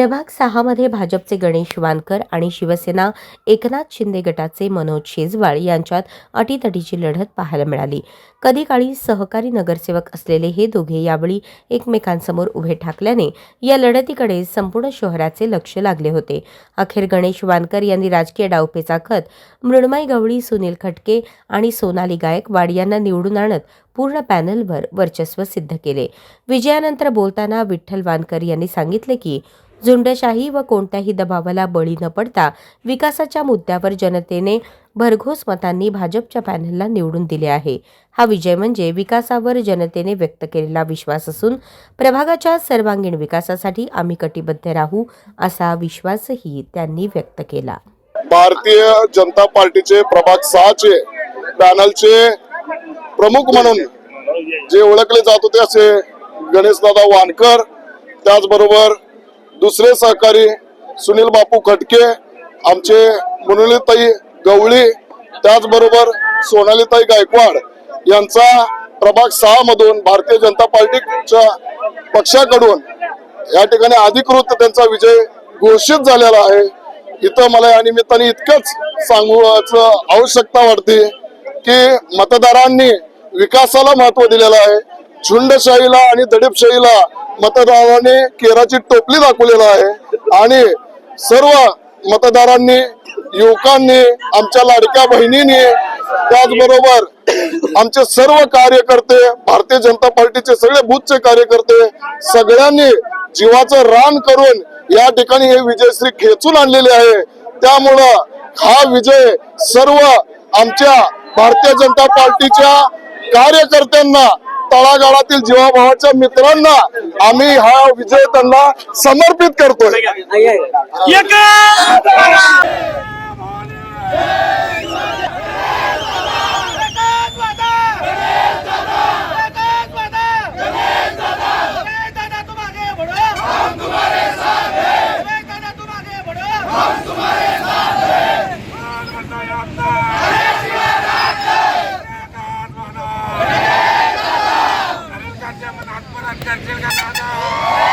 प्रभाग सहामध्ये भाजपचे गणेश वानकर आणि शिवसेना एकनाथ शिंदे गटाचे मनोज शेजवाळ यांच्यात अटीतटीची लढत पाहायला मिळाली. कधी काळी सहकारी नगरसेवक असलेले हे दोघे यावेळी एकमेकांसमोर उभे ठाकल्याने या लढतीकडे संपूर्ण शहराचे लक्ष लागले होते. अखेर गणेश वानकर यांनी राजकीय डावपेचा खत मृण्मय गवळी सुनील खटके आणि सोनाली गायकवाड यांना निवडून आणत पूर्ण पॅनलवर वर्चस्व सिद्ध केले. विजयानंतर बोलताना विठ्ठल वानकर यांनी सांगितले की झुंडशाही व कोणत्याही दबावाला बळी न पडता विकासाच्या मुद्द्यावर जनतेने भरघोस मतांनी भाजपच्या पॅनलला निवडून दिले आहे. हा विजय म्हणजे विकासावर जनतेने व्यक्त केलेला विश्वास असून प्रभागाच्या सर्वांगीण विकासासाठी आम्ही कटिबद्ध राहू असा विश्वासही त्यांनी व्यक्त केला. भारतीय जनता पार्टीचे प्रभाग सहाचे पॅनलचे प्रमुख म्हणून जे ओळखले जात होते असे गणेशदादा वानकर त्याचबरोबर दुसरे सहकारी सुनील बापू खटके आमचे मुनुलीताई गवळी त्याचबरोबर सोनालीताई गायकवाड यांचा प्रभाग सहा मधून भारतीय जनता पार्टीच्या पक्षाकडून या ठिकाणी अधिकृत त्यांचा विजय घोषित झालेला आहे. इथं मला या निमित्ताने इतकंच सांगूचं आवश्यकता वाटते की मतदारांनी विकासाला महत्त्व दिलेलं आहे. झुंडशाहीला आणि दडीपशाहीला मतदारांनी केराची टोपली दाखवलेलं आहे. आणि सर्व मतदारांनी युवकांनी आमच्या लाडक्या बहिणींनी त्याचबरोबर आमचे सर्व कार्यकर्ते भारतीय जनता पार्टीचे सगळे बूथचे कार्यकर्ते सगळ्यांनी जीवाचं रान करून या ठिकाणी हे विजयश्री खेचून आणलेले आहे. त्यामुळं हा विजय सर्व आमच्या भारतीय जनता पार्टीच्या कार्यकर्त्यांना तळागाळातील जीवाभावाच्या मित्रांना आम्ही हा विजय त्यांना समर्पित करतोय. आपण आत्महत्या करशील का दादा?